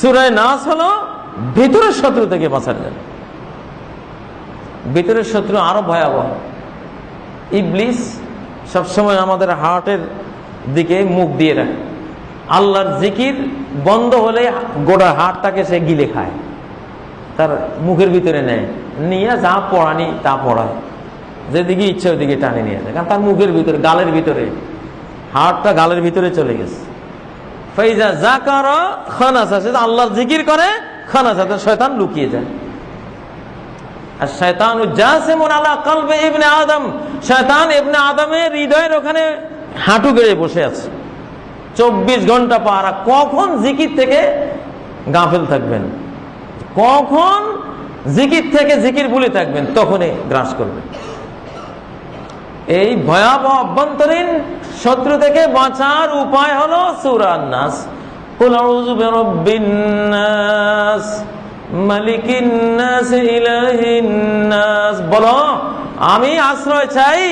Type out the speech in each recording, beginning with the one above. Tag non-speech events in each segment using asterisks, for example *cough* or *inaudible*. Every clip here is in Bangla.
সুরায় নাস হলো ভিতরের শত্রু থেকে বাঁচার জন্য। ভিতরের শত্রু আরও ভয়াবহ। ইবলিস সবসময় আমাদের হার্টের দিকে মুখ দিয়ে রাখে। আল্লাহর জিকির বন্ধ হলে গোটা হাটটাকে সে গিলে খায়। তার মুখের ভিতরে নেয়। নিয়ে যা পড়ানি তা পড়ায়। যেদিকে ইচ্ছে ওদিকে টানে নিয়ে যায়। কারণ তার মুখের ভিতরে, গালের ভিতরে হাটটা গালের ভিতরে চলে গেছে। আল্লাহর জিকির করে শয়তান লুকিয়ে যায়। আর আদম হৃদয়ের ওখানে হাঁটু গেড়ে বসে আছে। চব্বিশ ঘণ্টা পারা কখন জিকির থেকে গাফেল থাকবেন? কখন জিকির থেকে জিকির ভুলে থাকবেন, তখনই গ্রাস করবেন। এই ভয়াবহ অভ্যন্তরীণ শত্রু থেকে বাঁচার উপায় হলো সুরান নাস কুল আউযু বিরাব্বিন নাস, মালিকিন নাস, ইলাহিন নাস। বলো, আমি আশ্রয় চাই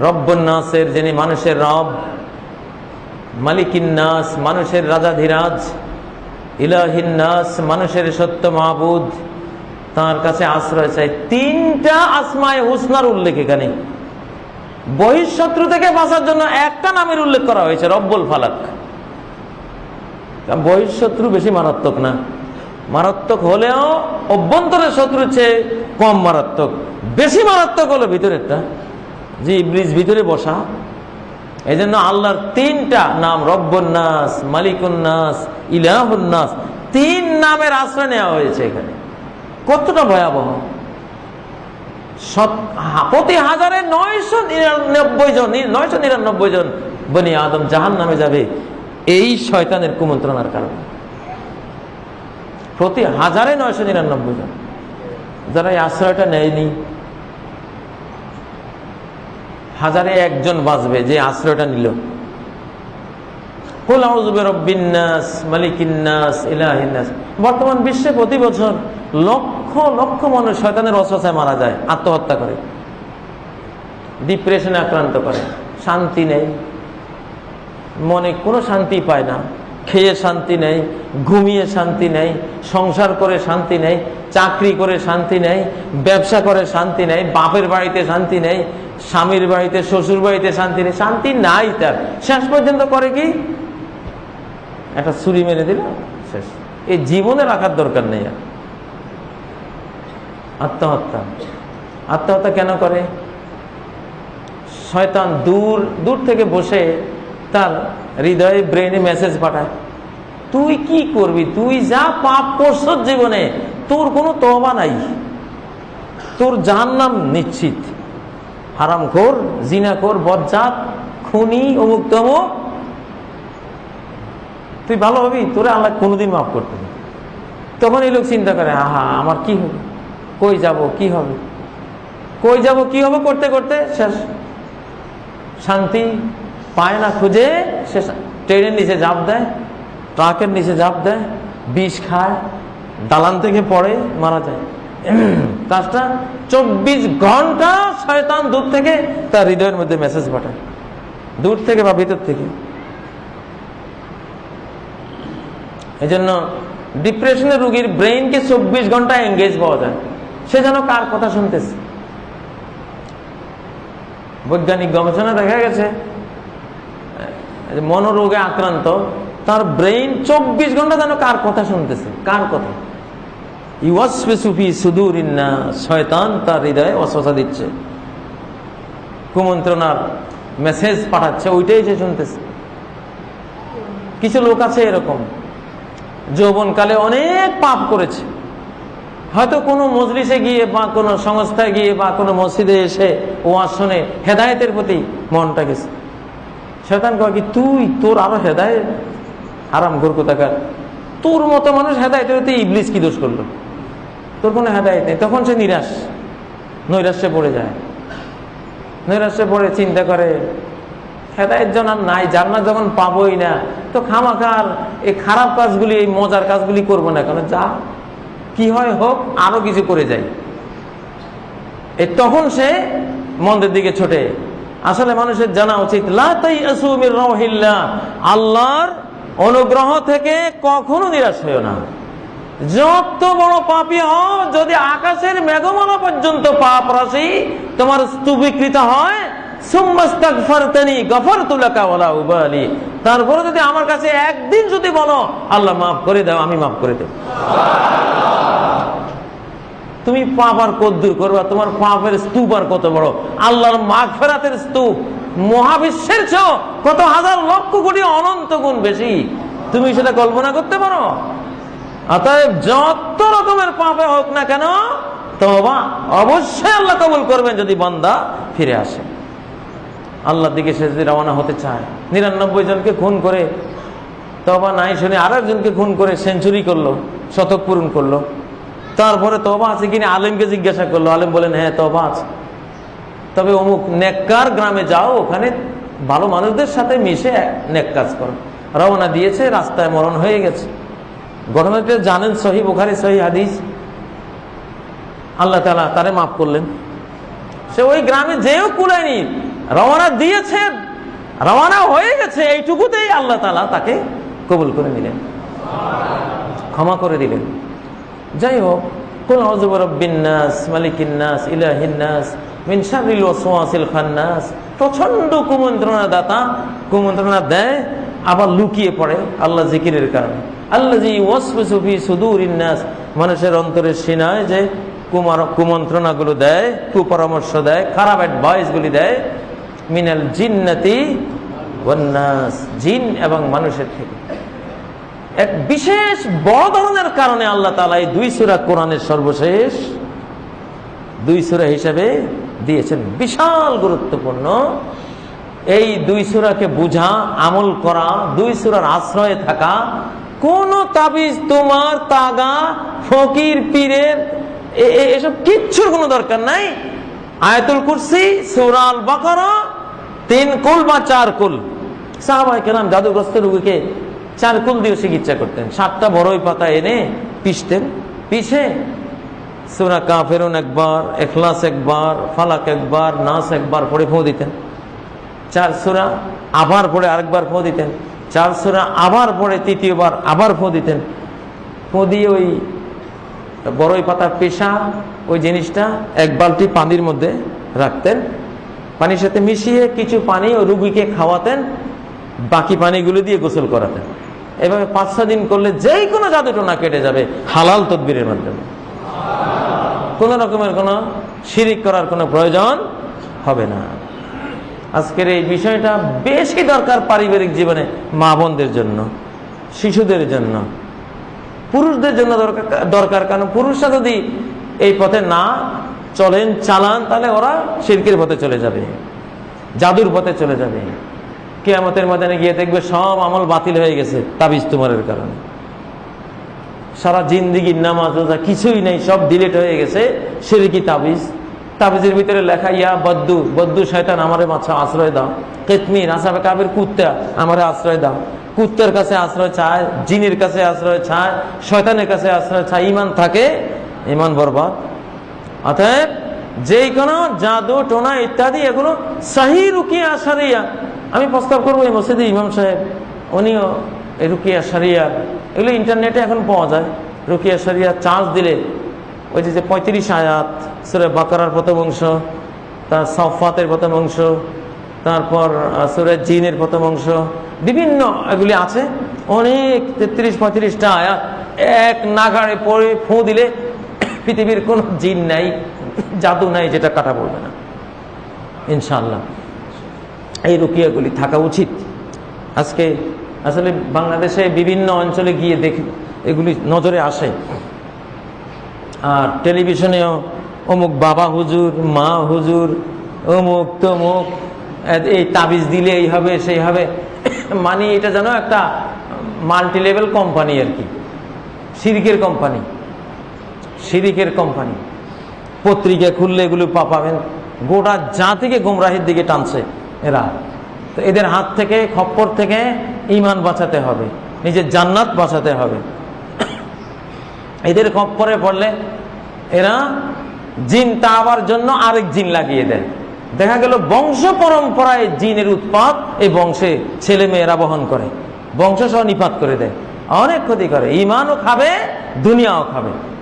রব্বুন নাসের, যিনি মানুষের রব। মালিকিন নাস, মানুষের রাজাধিরাজ। ইলাহিন নাস, মানুষের সত্য মাহবুদ তার কাছে আশ্রয় চাই। তিনটা আসমায় হুসনার উল্লেখ এখানে। বহিঃশত্রু থেকে বাঁচার জন্য একটা নামের উল্লেখ করা হয়েছে, রব্বুল ফালাক। বহিঃশত্রু বেশি মারাত্মক না। মারাত্মক হলেও অভ্যন্তরের শত্রুর চেয়ে কম মারাত্মক। বেশি মারাত্মক হলো ভিতরেরটা। যে ব্রিজ ভিতরে বসা। এই জন্য আল্লাহর তিনটা নাম, রব্বন্নাস, মালিকুন্নাস, ইলাহুন্নাস, তিন নামের আশ্রয় নেওয়া হয়েছে এখানে। কতটা ভয়াবহ? প্রতি হাজারে নয়শো নিরানব্বই জন নয়শো নিরানব্বই জন বনি আদম জাহান নামে যাবে এই শয়তানের কুমন্ত্রণার কারণে। প্রতি হাজারে নয়শো নিরানব্বই জন। যারা এই আশ্রয়টা নেয়নি, হাজারে একজন বাঁচবে যে আশ্রয়টা নিল। বর্তমান বিশ্বে প্রতি বছর লক্ষ লক্ষ মানুষ শয়তানের অস্বসায় মারা যায়, আত্মহত্যা করে। ডিপ্রেশনে আক্রান্ত করে। শান্তি নেই। মনে কোনো শান্তি পায় না। খেয়ে শান্তি নেই, ঘুমিয়ে শান্তি নেই, সংসার করে শান্তি নেই, চাকরি করে শান্তি নেই, ব্যবসা করে শান্তি নেই, বাপের বাড়িতে শান্তি নেই, স্বামীর বাড়িতে শ্বশুর বাড়িতে শান্তি নেই, শান্তি নাই তার। শেষ পর্যন্ত করে কি? একটা ছুরি মেরে দিল, শেষ। এই জীবনে রাখার দরকার নেই আর। আত্মহত্যা। আত্মহত্যা কেন করে? শয়তান দূর দূর থেকে বসে তার হৃদয়ে ব্রেনে মেসেজ পাঠায়। তুই কি করবি? তুই যা পাপ করছ জীবনে, তোর কোনো তবা নাই। তোর যার নাম নিশ্চিত। হারাম কর জিনা কর বজ্জাত, খুনি অমুক তমুক তুই ভালো হবি? তোরে আল্লাহ কোনোদিন মাফ করতে তখন এই লোক চিন্তা করে, আহা, আমার কি হবে? কই যাব? কি হবে? কই যাব? কি হবে? করতে করতে শেষ। শান্তি পায় না খুঁজে সে ট্রেনের নিচে জাপ দেয়, ট্রাকের নিচে জাপ দেয়, বিষ খায়, দালান থেকে পড়ে, মারা যায়। *clears throat* কাজটা চব্বিশ ঘণ্টা শয়তান দূর থেকে তার হৃদয়ের মধ্যে মেসেজ পাঠায়। দূর থেকে বা ভিতর থেকে। এই জন্য ডিপ্রেশনের রুগীর ব্রেইনকে চব্বিশ ঘণ্টা এঙ্গেজ পাওয়া যায়। সে যেন কার কথা শুনতেছে? বৈজ্ঞানিক গবেষণা দেখা গেছে মনোরোগে আক্রান্ত, তার ব্রেইন চব্বিশ ঘণ্টা যেন কার কথা শুনতেছে? কার কথা? ইউসুফি সুদূর ইন্না শয়তান তার হৃদয়ে অসসা দিচ্ছে। কুমন্ত্রণার মেসেজ পাঠাচ্ছে, ওইটাই সে শুনতেছে। কিছু লোক আছে এরকম। যৌবনকালে অনেক পাপ করেছে। হয়তো কোনো মজলিসে গিয়ে বা কোনো সংস্থায় গিয়ে বা কোনো মসজিদে এসে ও আসনে হেদায়তের প্রতি মনটা গেছে। শয়তান কয় কি, তুই তোর আরও হেদায়ত? আরাম ঘুর কোথাকার তোর মতো মানুষ হেদায়তের প্রতি ইবলিস কি দোষ করল? তোর কোনো হেদায়ত নেই। তখন সে নিরাশ, নৈরাশ্যে পড়ে যায়। নৈরাশ্যে পড়ে, চিন্তা করে হেদায়ত আর নাই, জান্নাত যখন পাবোই না, তো খামাখার এই খারাপ কাজগুলি, এই মজার কাজগুলি করব না কেন? যা কি হয় হোক, আরও কিছু করে যাই। তখন সে মন্দের দিকে ছোটে। আসলে মানুষের জানা উচিত আল্লাহর অনুগ্রহ থেকে কখনো নিরাশ হইও না। যত বড় পাপি হও, যদি আকাশের মেঘমালা পর্যন্ত পাপ রাশি তোমার স্তূপীকৃত হয় তারপরে যদি আমার কাছে একদিন যদি বলো, আল্লাহ মাফ করে দাও, আমি মাফ করে দেব। তুমি পাপ আর কদ্দুর করবা? তোমার পাপের স্তূপ আর কত বড়? আল্লাহর মাঘ ফেরাতের স্তূপ। মহাবিশ্বের ছ কত হাজার লক্ষ কোটি অনন্ত গুণ বেশি। তুমি সেটা কল্পনা করতে পারো? অতএব যত রকমের পাপে হোক না কেন তবা অবশ্যই আল্লাহ কবুল করবেন যদি বান্দা ফিরে আসে। আল্লাহর দিকে সে যদি রওনা হতে চায়। নিরানব্বই জনকে খুন করে তবা নাই শুনে আর একজনকে খুন করে সেঞ্চুরি করল, শতক পূরণ করল। তারপরে তবা আছে কিনা আলেমকে জিজ্ঞাসা করল। আলেম বলেন হ্যাঁ তবা আছে। তবে অমুক নেককার গ্রামে যাও, ওখানে ভালো মানুষদের সাথে মিশে নেক কাজ করো। রওনা দিয়েছে, রাস্তায় মরণ হয়ে গেছে। ঘটনাটা জানেন সহি বুখারি, সহি হাদিস। আল্লাহ তালা তারে মাফ করলেন। সে ওই গ্রামে যেও কুলায়নি রওনা দিয়েছে, রওনা হয়ে গেছে, এইটুকুতেই আল্লাহ তালা তাকে কবুল করে নিলেন। ক্ষমা করে দিলেন। যাই হোক কোন হজবরবিন্নাস মালিকিন্নাস ইলাহিন্নাস মিন শারিল ওয়াসওয়াসিল খান্নাস। প্রচণ্ড কুমন্ত্রণা দাতা কুমন্ত্রণা দেয়, আবার লুকিয়ে পড়ে আল্লাহ জিকিরের কারণে। আল্লাহ জি ওয়াসফি সুদুর ইন্নাস মানুষের অন্তরের সিনায় যে কুমার, কুমন্ত্রণাগুলো দেয়, কুপরামর্শ দেয়, খারাপ অ্যাডভাইসগুলি দেয় মিনাল জিন্নাতি ওয়ান্নাস, জিন এবং মানুষের থেকে। এক বিশেষ বড় ধরনের কারণে আল্লাহ তালা এই দুই সুরা কোরআনের সর্বশেষ দুই সুরা হিসাবে দিয়েছেন। বিশাল গুরুত্বপূর্ণ। এই দুই সুরাকে বুঝা, আমল করা, দুই সুরার আশ্রয়ে থাকা, কোন তাবিজ তোমার তাগা, ফকির, পীরের এসব কিচ্ছুর কোনো দরকার নাই। আয়তুল কুরসি সুরাল বাকারা তিন কুল বা চার কুল? সাহাবাই কেলাম জাদুগ্রস্ত রুগীকে চার কুল দিয়ে চিকিৎসা করতেন। সাতটা বড়ই পাতা এনে পিসতেন পিছে সুরা কাফেরুন একবার এখলাস একবার, ফালাক একবার, নাস একবার পড়ে ফো দিতেন। চার সুরা আবার পড়ে আরেকবার ফো দিতেন। চার সুরা আবার পড়ে তৃতীয়বার আবার ফো দিতেন। ফো দিয়ে ওই বড়ই পাতার পেশা, ওই জিনিসটা এক বালতি পানির মধ্যে রাখতেন। পানির সাথে মিশিয়ে কিছু পানি ও রুগীকে খাওয়াতেন, বাকি পানিগুলো দিয়ে গোসল করাতেন। এভাবে পাঁচ ছ দিন করলে যেই কোনো জাদুটোনা কেটে যাবে হালাল তদবিরের মাধ্যমে। কোন রকমের কোনো শিরিক করার কোনো প্রয়োজন হবে না। আজকের এই বিষয়টা বেশি দরকার পারিবারিক জীবনে মা বোনদের জন্য, শিশুদের জন্য। পুরুষদের জন্য দরকার দরকার, কারণ পুরুষরা যদি এই পথে না চলেন, চালান, তাহলে ওরা শিল্পের পথে চলে যাবে, জাদুর পথে চলে যাবে। কেয়ামতের ময়দানে গিয়ে দেখবে সব আমল বাতিল হয়ে গেছে, তাবিজ তোমারের কারণে। সারা জিন্দিগির নামাজ, রোজা কিছুই নেই, সব ডিলেট হয়ে গেছে সিরিকি তাবিজ। তাবিজের ভিতরে লেখা, ইয়া বদ্দু বদ্দু শয়তান আমারে মাছা আশ্রয় দাও। কেতমির আসাবে কাবের কুত্তা আমারে আশ্রয় দাও। কুত্তার কাছে আশ্রয় চায়, জিনের কাছে আশ্রয় চায়, শয়তানের কাছে আশ্রয় চায়, ইমান থাকে, ইমান বরবাদ। অতএব যে কোনো জাদু, টোনা ইত্যাদি এগুলো সাহি রুকিয়া সারিয়া আমি প্রস্তাব করব এই মসজিদে ইমাম সাহেব, উনিও এই রুকিয়া সারিয়া এগুলো ইন্টারনেটে এখন পাওয়া যায়। রুকিয়া সারিয়া চার্জ দিলে ওই যে পঁয়ত্রিশ আয়াত, সুরে বাকারার প্রথম অংশ, তার সফাতের প্রথম অংশ, তারপর সুরে জিনের প্রথম অংশ, বিভিন্ন এগুলি আছে। অনেক তেত্রিশ পঁয়ত্রিশটা আয়াত এক নাগাড়ে পড়ে, ফোঁ দিলে পৃথিবীর কোনো জিন নাই, জাদু নাই যেটা কাটা পড়বে না। ইনশাল্লাহ এই রুকিয়াগুলি থাকা উচিত। আজকে আসলে বাংলাদেশে বিভিন্ন অঞ্চলে গিয়ে দেখি, এগুলি নজরে আসে। আর টেলিভিশনেও অমুক বাবা হুজুর, মা হুজুর, অমুক তমুক এই তাবিজ দিলে এই হবে, সেই হবে। মানে এটা যেন একটা মাল্টি লেভেল কোম্পানি আর কি। সিরিকের কোম্পানি। সিরিকের কোম্পানি। পত্রিকা খুললে এগুলো পা পাবেন। গোটা জাতিকে গুমরাহির দিকে টানছে এরা। তো এদের হাত থেকে, খপ্পর থেকে ইমান বাঁচাতে হবে। নিজের জান্নাত বাঁচাতে হবে। এদের খপ্পরে পড়লে এরা জিন তাওয়ার জন্য আরেক জিন লাগিয়ে দেয়। দেখা গেল বংশ পরম্পরায় জিনের উৎপাদ এই বংশে ছেলে মেয়েরা বহন করে। বংশসহ নিপাত করে দেয়। অনেক ক্ষতি করে। ইমানও খাবে, দুনিয়াও খাবে।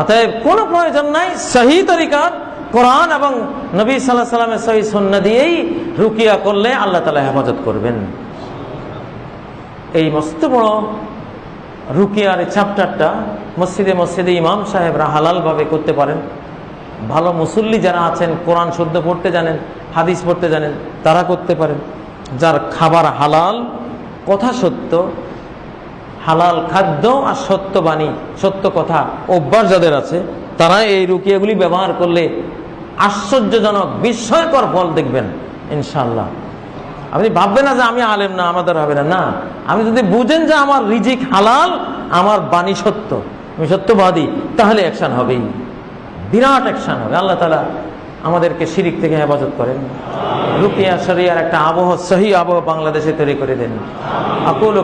অতএব কোনো প্রয়োজন নাই, সহি তরিকার কোরআন এবং নবী সাল্লাহ সাল্লামের সহি সন্ন্য দিয়েই রুকিয়া করলে আল্লাহ তালা হেফাজত করবেন। এই মস্ত বড় রুকিয়ার চ্যাপ্টারটা মসজিদে মসজিদে ইমাম সাহেবরা হালালভাবে করতে পারেন। ভালো মুসল্লি যারা আছেন, কোরআন শুদ্ধ পড়তে জানেন, হাদিস পড়তে জানেন, তারা করতে পারেন। যার খাবার হালাল, কথা সত্য হালাল খাদ্য আর সত্য বাণী, সত্য কথা অভ্যাস যাদের আছে, তারা এই রুকিয়াগুলি ব্যবহার করলে আশ্চর্যজনক, বিস্ময়কর ফল দেখবেন ইনশাল্লাহ আপনি ভাববেন না যে আমি আলেম না, আমাদের হবে না। না, আপনি যদি বুঝেন যে আমার রিজিক হালাল, আমার বাণী সত্য, আমি সত্যবাদী, তাহলে অ্যাকশন হবেই। বিরাট অ্যাকশন হবে। আল্লাহ তালা আমাদেরকে শিরিক থেকে হেফাজত করেন। রুকিয়া শরিয়ার একটা আবহ, সহি আবহ বাংলাদেশে তৈরি করে দেন। আকুল